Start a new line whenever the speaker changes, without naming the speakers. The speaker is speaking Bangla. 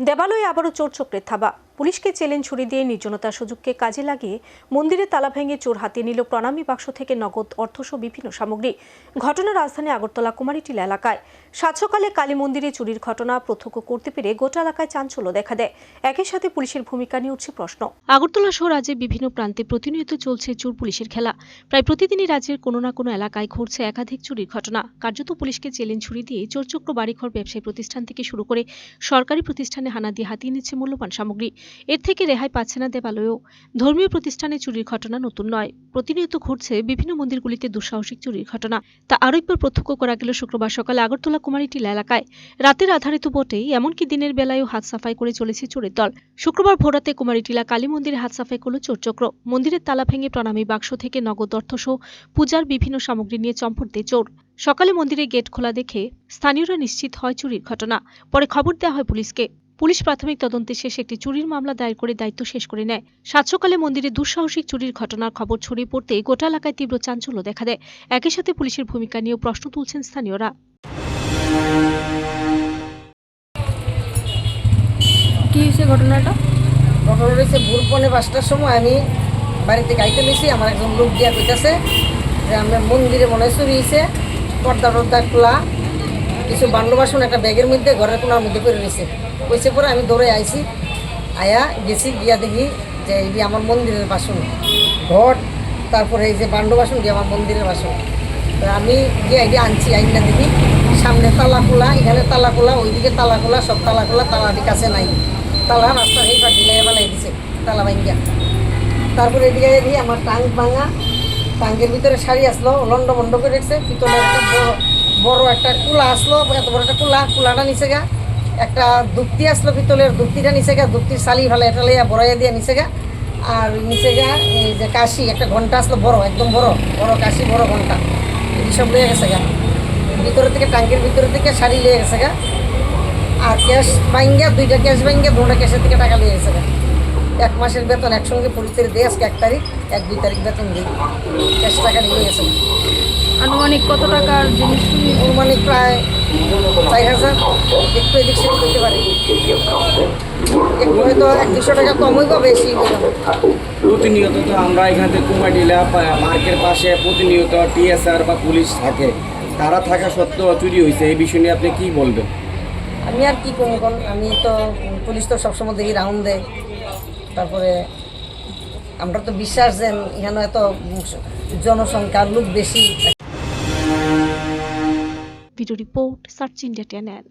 দেবালয়ে আবারও চোর চক্রের থাবা। পুলিশকে চেলেন ছুরি দিয়ে নির্জনতার সুযোগকে কাজে লাগিয়ে মন্দিরের তালা ভেঙে চোর হাতিয়ে নিল প্রণামী বাক্স থেকে নগদ অর্থসহ বিভিন্ন সামগ্রী। ঘটনা রাজধানী আগরতলা কুমারীটিলা এলাকায়। সাত সকালে কালী মন্দিরে চুরির ঘটনা প্রত্যক্ষ করতে পেরে গোটা এলাকায় চাঞ্চল্য দেখা দেয়। একই সাথে পুলিশের ভূমিকা নিয়ে উঠছে প্রশ্ন। আগরতলা সহ রাজ্যের বিভিন্ন প্রান্তে প্রতিনিয়ত চলছে চোর পুলিশের খেলা। প্রায় প্রতিদিনই রাজ্যের কোনো না কোনো এলাকায় ঘটছে একাধিক চুরির ঘটনা। কার্যত পুলিশকে চেলেন ছুরি দিয়ে চোরচক্র বাড়িঘর ব্যবসায়ী প্রতিষ্ঠান থেকে শুরু করে সরকারি প্রতিষ্ঠানে হানা দিয়ে হাতিয়ে নিচ্ছে মূল্যবান সামগ্রী। এর থেকে রেহাই পাচ্ছে না দেবালয়েও। ধর্মীয় প্রতিষ্ঠানে চুরির ঘটনা নতুন নয়। প্রতিনিয়ত ঘটছে বিভিন্ন মন্দিরগুলিতে দুঃসাহসিক চুরির ঘটনা। তা আরও একবার প্রত্যক্ষ করা গেল শুক্রবার সকালে আগরতলা কুমারীটিলা এলাকায়। রাতের আধারে তো বটেই এমনকি দিনের বেলায়ও হাত সাফাই করে চলেছে চোরের দল। শুক্রবার ভোরাতে কুমারীটিলা কালী মন্দিরে হাত সাফাই করল চোরচক্র। মন্দিরের তালা ভেঙে প্রণামী বাক্স থেকে নগদ অর্থ অর্থসহ পূজার বিভিন্ন সামগ্রী নিয়ে চম্পট দেয় চোর। সকালে মন্দিরে গেট খোলা দেখে স্থানীয়রা নিশ্চিত হয় চুরির ঘটনা। পরে খবর দেওয়া হয় পুলিশকে। পুলিশ প্রাথমিক তদন্তে শেষে একটি চুরির মামলা দায়ের করে দায়িত্ব শেষ করে নেয়। সাত সকালে মন্দিরে দুঃসাহসিক চুরির ঘটনার খবর ছড়িয়ে পড়তেই গোটা এলাকায় তীব্র চাঞ্চল্য দেখা দেয়। একই সাথে পুলিশের ভূমিকা নিয়েও প্রশ্ন তুলছেন স্থানীয়রা।
কি হয়েছে ঘটনাটা?
ঘটনা রয়েছে ভোর পৌনে পাঁচটার সময় আমি বাড়িতে গাইতে নিয়েছি আমার একজন লোক দিয়া কইতাছে যে আমরা মন্দিরে মনে হয় চুরি হয়েছে পর্দা টর্দা খোলা। কিছু বান্ড বাসন একটা ব্যাগের মধ্যে, ঘরের কোনার মধ্যে করে রয়েছে। কইছে পরে আমি দৌড়ে আইছি, আয়া গেছি গিয়া দেখি যে এই যে আমার মন্দিরের বাসন ঘট তারপরে এই যে বান্ড বাসন দিয়ে আমার মন্দিরের বাসন। আমি গিয়ে এটি আনছি, আইনটা দেখি, সামনে তালা খোলা, এখানে তালা খোলা, ওইদিকে তালা খোলা, সব তালা খোলা তালাটি কাছে নাই। তালা রাস্তার এই পাটি লেগে ফেলাই দিছে, তালা ভাঙ্গিয়া। তারপরে এদিকে দেখি আমার টাঙ্ক ভাঙা, টাঙ্কের ভিতরে শাড়ি আসলো লন্ড বন্ড করে রেখেছে, পিতলের একটা বড় একটা কুলা আসলো, এত বড় একটা কুলা, কুলাটা নিচে গা, একটা দুপ্তি আসলো পিতলের দুপ্তিটা নিচে গা দুপ্তির শালি ফেলে এটা লেয়া বড়াইয়া দিয়ে নিচে গা, আর নিচে গা এই যে কাশি, একটা ঘণ্টা আসলো বড়, একদম বড় বড় কাশি, বড় ঘণ্টা, এই সব গেছে গা ভিতরে থেকে টাঙ্কের ভিতরে থেকে শাড়ি লিয়ে গেছে গা, আর ক্যাশ বাইঙ্গা দুইটা ক্যাশ বাইঙ্গা দুটা ক্যাশের থেকে টাকা লিয়ে গেছে গা। এক মাসের বেতন একসঙ্গে পরিচয় দিয়ে আজকে এক তারিখ এক দুই তারিখ বেতন দিই। ক্যাশ টাকা নিয়ে গেছে।
আনুমানিক কত টাকার জিনিস?
মানে প্রায় চার হাজার। একটু এদিক সেদিক হতে পারে। একটু হয়তো এক দুশো টাকা কম হইব বেশি
প্রতিনিয়ত তো আমরা এখান থেকে কুমাটিলা মার্কের পাশে প্রতিনিয়ত টিএসআর বা পুলিশ থাকে। তারা থাকা সত্ত্বেও চুরি হয়েছে এই বিষয় নিয়ে আপনি কি বলবেন?
আমি আর কি করব কোন আমি তো পুলিশ তো সবসময় দেখি রাউন্ড দেয়। তারপরে আমরা তো বিশ্বাস যে এখানে এত জনসংখ্যার লোক বেশি।
Video report search India channel